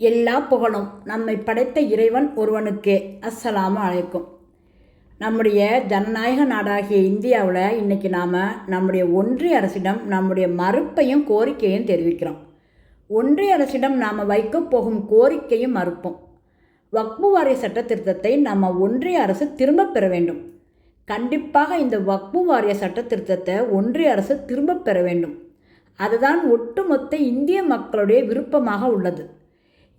எல்லா புகழும் நம்மை படைத்த இறைவன் ஒருவனுக்கே. அஸ்ஸலாமு அலைக்கும். நம்முடைய ஜனநாயக நாடாகிய இந்தியாவில் இன்றைக்கி நாம் நம்முடைய ஒன்றிய அரசிடம் நம்முடைய மறுப்பையும் கோரிக்கையும் தெரிவிக்கிறோம். ஒன்றிய அரசிடம் நாம் வைக்கப் போகும் கோரிக்கையும் மறுப்போம். வக்பு வாரிய சட்ட திருத்தத்தை நம்ம ஒன்றிய அரசு திரும்பப் பெற வேண்டும். கண்டிப்பாக இந்த வக்பு வாரிய சட்ட திருத்தத்தை ஒன்றிய அரசு திரும்பப் பெற வேண்டும். அதுதான் ஒட்டுமொத்த இந்திய மக்களுடைய விருப்பமாக உள்ளது.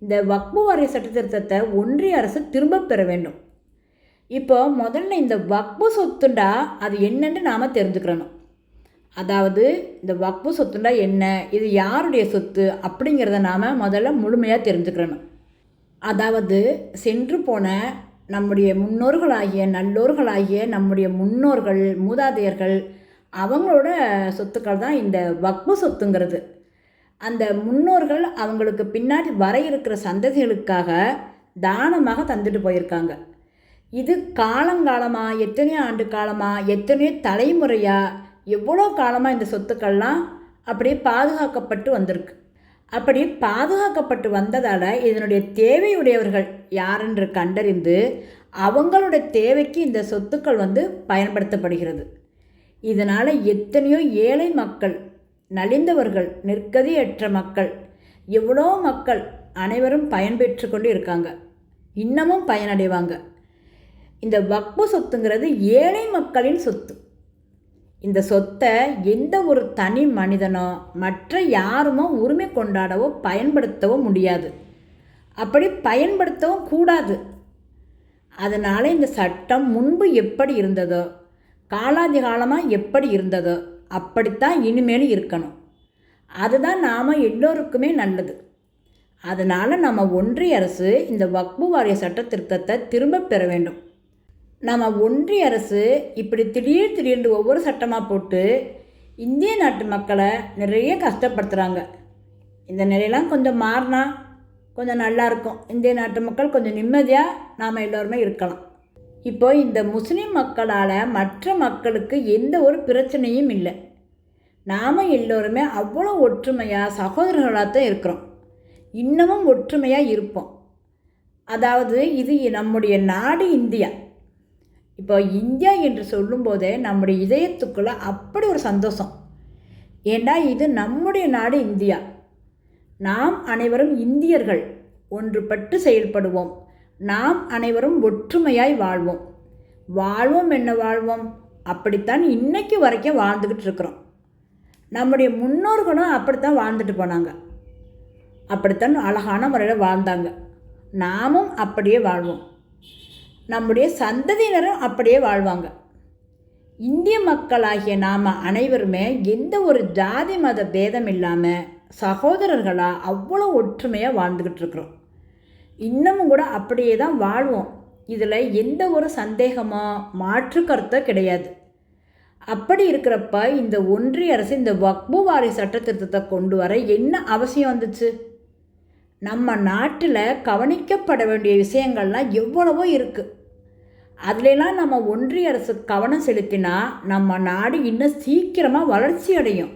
இந்த வக்பு வாரிய சட்டத்திருத்தத்தை ஒன்றிய அரசு திரும்பப் பெற வேண்டும். இப்போ முதல்ல இந்த வக்பு சொத்துண்டா அது என்னன்னு நாம் தெரிஞ்சுக்கிறணும். அதாவது இந்த வக்பு சொத்துண்டா என்ன இது யாருடைய சொத்து அப்படிங்கிறத நாம் முதல்ல முழுமையாக தெரிஞ்சுக்கிறணும். அதாவது சென்று போன நம்முடைய முன்னோர்களாகிய நல்லோர்களாகிய நம்முடைய முன்னோர்கள் மூதாதையர்கள் அவங்களோட சொத்துக்கள் தான் இந்த வக்பு சொத்துங்கிறது. அந்த முன்னோர்கள் அவங்களுக்கு பின்னாடி வர இருக்கிற சந்ததிகளுக்காக தானமாக தந்துட்டு போயிருக்காங்க. இது காலங்காலமாக எத்தனையோ ஆண்டு காலமாக எத்தனையோ தலைமுறையாக எவ்வளோ காலமாக இந்த சொத்துக்கள்லாம் அப்படியே பாதுகாக்கப்பட்டு வந்திருக்கு. அப்படி பாதுகாக்கப்பட்டு வந்ததால் இதனுடைய தேவையுடையவர்கள் யாரென்று கண்டறிந்து அவங்களோட தேவைக்கு இந்த சொத்துக்கள் வந்து பயன்படுத்தப்படுகிறது. இதனால் எத்தனையோ ஏழை மக்கள் நலிந்தவர்கள் நிற்கதியற்ற மக்கள். எவ்வளோ மக்கள் அனைவரும் பயன்பெற்று கொண்டு இருக்காங்க இன்னமும் பயனடைவாங்க. இந்த வக்பு சொத்துங்கிறது ஏழை மக்களின் சொத்து. இந்த சொத்தை எந்த ஒரு தனி மனிதனோ மற்ற யாருமோ உரிமை கொண்டாடவோ பயன்படுத்தவோ முடியாது. அப்படி பயன்படுத்தவும் கூடாது. அதனால் இந்த சட்டம் முன்பு எப்படி இருந்ததோ காலாதி காலமாக எப்படி இருந்ததோ அப்படித்தான் இனிமேலும் இருக்கணும். அதுதான் நாம் எல்லோருக்குமே நல்லது. அதனால் நம்ம ஒன்றிய அரசு இந்த வக்பு வாரிய சட்ட திருத்தத்தை திரும்ப பெற வேண்டும். நம்ம ஒன்றிய அரசு இப்படி திடீர் திடீர்னு ஒவ்வொரு சட்டமாக போட்டு இந்திய நாட்டு மக்களை நிறைய கஷ்டப்படுத்துகிறாங்க இந்த நிலையெல்லாம் கொஞ்சம் மாறினா கொஞ்சம் நல்லாயிருக்கும் இந்திய நாட்டு மக்கள் கொஞ்சம் நிம்மதியாக நாம் எல்லோருமே இருக்கலாம். இப்போ இந்த முஸ்லீம் மக்களால் மற்ற மக்களுக்கு எந்த ஒரு பிரச்சனையும் இல்லை. நாம் எல்லோருமே அவ்வளோ ஒற்றுமையாக சகோதரர்களாக தான் இருக்கிறோம். இன்னமும் ஒற்றுமையாக இருப்போம். அதாவது இது நம்முடைய நாடு இந்தியா. இப்போ இந்தியா என்று சொல்லும்போதே நம்முடைய இதயத்துக்குள்ளே அப்படி ஒரு சந்தோஷம். ஏண்டா இது நம்முடைய நாடு இந்தியா. நாம் அனைவரும் இந்தியர்கள். ஒன்றுபட்டு செயல்படுவோம். நாம் அனைவரும் ஒற்றுமையாய் வாழ்வோம். வாழ்வோம் என்ன வாழ்வோம்? அப்படித்தான் இன்னைக்கு வரைக்கும் வாழ்ந்துக்கிட்டு இருக்கிறோம். நம்முடைய முன்னோர்களும் அப்படித்தான் வாழ்ந்துட்டு போனாங்க. அப்படித்தான் அழகான முறையில் வாழ்ந்தாங்க. நாமும் அப்படியே வாழ்வோம். நம்முடைய சந்ததியினரும் அப்படியே வாழ்வாங்க. இந்திய மக்களாகிய நாம் அனைவருமே எந்த ஒரு ஜாதி மத பேதம் இல்லாமல் சகோதரர்களாக அவ்வளோ ஒற்றுமையாக வாழ்ந்துக்கிட்டு இருக்கிறோம். இன்னமும் கூட அப்படியே தான் வாழ்வோம். இதில் எந்த ஒரு சந்தேகமோ மாற்று கருத்தோ கிடையாது. அப்படி இருக்கிறப்ப இந்த ஒன்றிய அரசு இந்த வக்பு வாரி சட்டத்திருத்தத்தை கொண்டு வர என்ன அவசியம் வந்துச்சு? நம்ம நாட்டில் கவனிக்கப்பட வேண்டிய விஷயங்கள்லாம் எவ்வளவோ இருக்குது அதுலலாம் நம்ம ஒன்றிய அரசு கவனம் செலுத்தினா நம்ம நாடு இன்னும் சீக்கிரமாக வளர்ச்சி அடையும்.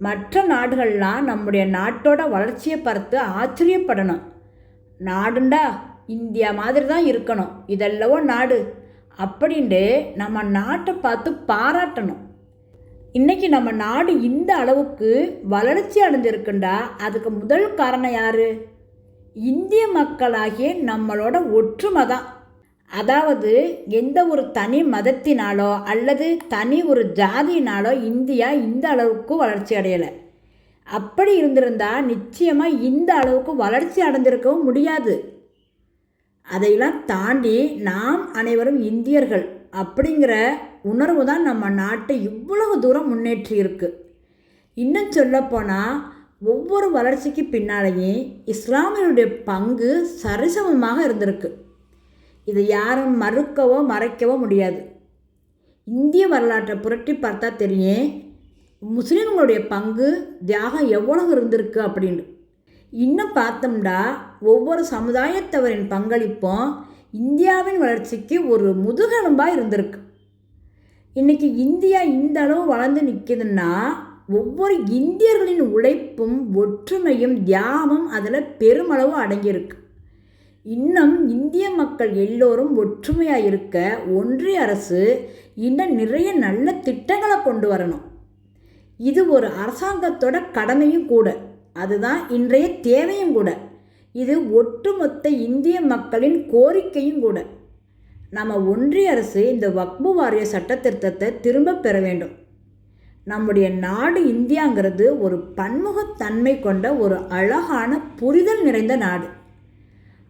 மற்ற நாடுகள்லாம் நம்முடைய நாட்டோட வளர்ச்சியை பார்த்து ஆச்சரியப்படணும். நாடுண்டா? இந்தியா மாதிரி தான் இருக்கணும். இதெல்லவோ நாடு. அப்படின்ட்டு நம்ம நாட்டை பார்த்து பாராட்டணும். இன்றைக்கி நம்ம நாடு இந்த அளவுக்கு வளர்ச்சி அடைஞ்சிருக்குண்டா? அதுக்கு முதல் காரணம் யார்? இந்திய மக்களாகிய நம்மளோட ஒற்றுமை தான் அதாவது எந்த ஒரு தனி மதத்தினாலோ அல்லது தனி ஒரு ஜாதியினாலோ இந்தியா இந்த அளவுக்கு வளர்ச்சி அடையலை. அப்படி இருந்திருந்தால் நிச்சயமாக இந்த அளவுக்கு வளர்ச்சி அடைஞ்சிருக்கவும் முடியாது. அதையெல்லாம் தாண்டி நாம் அனைவரும் இந்தியர்கள் அப்படிங்கிற உணர்வு தான் நம்ம நாட்டை இவ்வளவு தூரம் முன்னேற்றி இருக்கு இன்னும் சொல்லப்போனால் ஒவ்வொரு வளர்ச்சிக்கு பின்னாலேயும் இஸ்லாமியருடைய பங்கு சரிசமமாக இருந்திருக்கு. இதை யாரும் மறுக்கவோ மறைக்கவோ முடியாது. இந்திய வரலாற்றை புரட்டி பார்த்தா தெரியும் முஸ்லீம்களுடைய பங்கு தியாகம் எவ்வளவு இருந்திருக்கு அப்படின்னு. இன்னும் பார்த்தோம்னா ஒவ்வொரு சமுதாயத்தவரின் பங்களிப்பும் இந்தியாவின் வளர்ச்சிக்கு ஒரு முதுகெலும்பாக இருந்திருக்கு. இன்றைக்கி இந்தியா இந்த அளவு வளர்ந்து நிற்கிதுன்னா ஒவ்வொரு இந்தியர்களின் உழைப்பும் ஒற்றுமையும் தியாகமும் அதில் பெருமளவு அடங்கியிருக்கு. இன்னும் இந்திய மக்கள் எல்லோரும் ஒற்றுமையாக இருக்க ஒன்றிய அரசு இன்னும் நிறைய நல்ல திட்டங்களை கொண்டு வரணும். இது ஒரு அரசாங்கத்தோட கடமையும் கூட. அதுதான் இன்றைய தேவையும் கூட. இது ஒட்டுமொத்த இந்திய மக்களின் கோரிக்கையும் கூட. நம்ம ஒன்றிய அரசு இந்த வக்பு வாரிய சட்டத்திருத்தத்தை திரும்ப பெற வேண்டும். நம்முடைய நாடு இந்தியாங்கிறது ஒரு பன்முகத்தன்மை கொண்ட ஒரு அழகான புரிதல் நிறைந்த நாடு.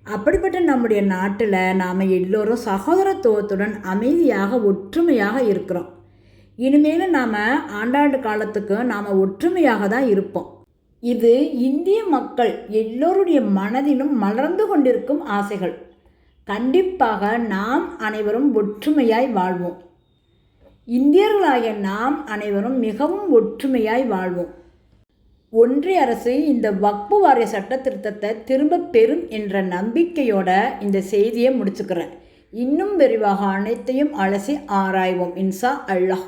அப்படிப்பட்ட நம்முடைய நாட்டில் நாம் எல்லோரும் சகோதரத்துவத்துடன் அமைதியாக ஒற்றுமையாக இருக்கிறோம். இனிமேலும் நாம் ஆண்டாண்டு காலத்துக்கு நாம் ஒற்றுமையாக தான் இருப்போம். இது இந்திய மக்கள் எல்லோருடைய மனதிலும் மலர்ந்து கொண்டிருக்கும் ஆசைகள். கண்டிப்பாக நாம் அனைவரும் ஒற்றுமையாய் வாழ்வோம். இந்தியர்களாகிய நாம் அனைவரும் மிகவும் ஒற்றுமையாய் வாழ்வோம். ஒன்றிய அரசு இந்த வக்பு வாரிய சட்ட திருத்தத்தை திரும்ப பெறும் என்ற நம்பிக்கையோட இந்த செய்தியை முடிச்சுக்கிறேன். இன்னும் விரிவாக அனைத்தையும் அலசி ஆராய்வோம். இன்சா அல்லாஹ்.